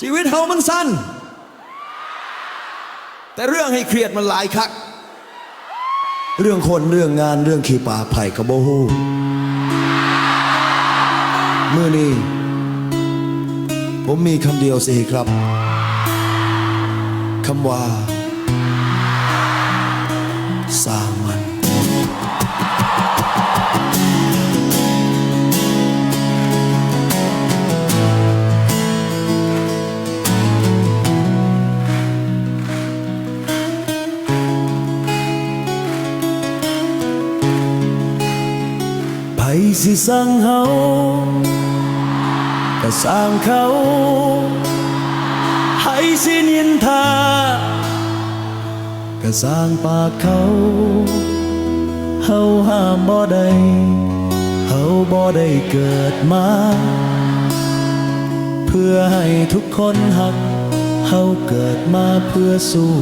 ชีวิตเฮามันสั้น แต่เรื่องให้เครียดมันหลายคัก เรื่องคนเรื่องงานเรื่องขี้ปากไผ่กระโบฮูมือนี้ผมมีคำเดียวสิครับคำว่าสามัน สิสั่งเฮาก็สร้างเขาไผสินินทาก็สร้างปากเขาเฮาห้ามบ่ได้เฮาบ่ได้เกิดมา เพื่อให้ทุกคนหักเฮาเกิดมาเพื่อสู้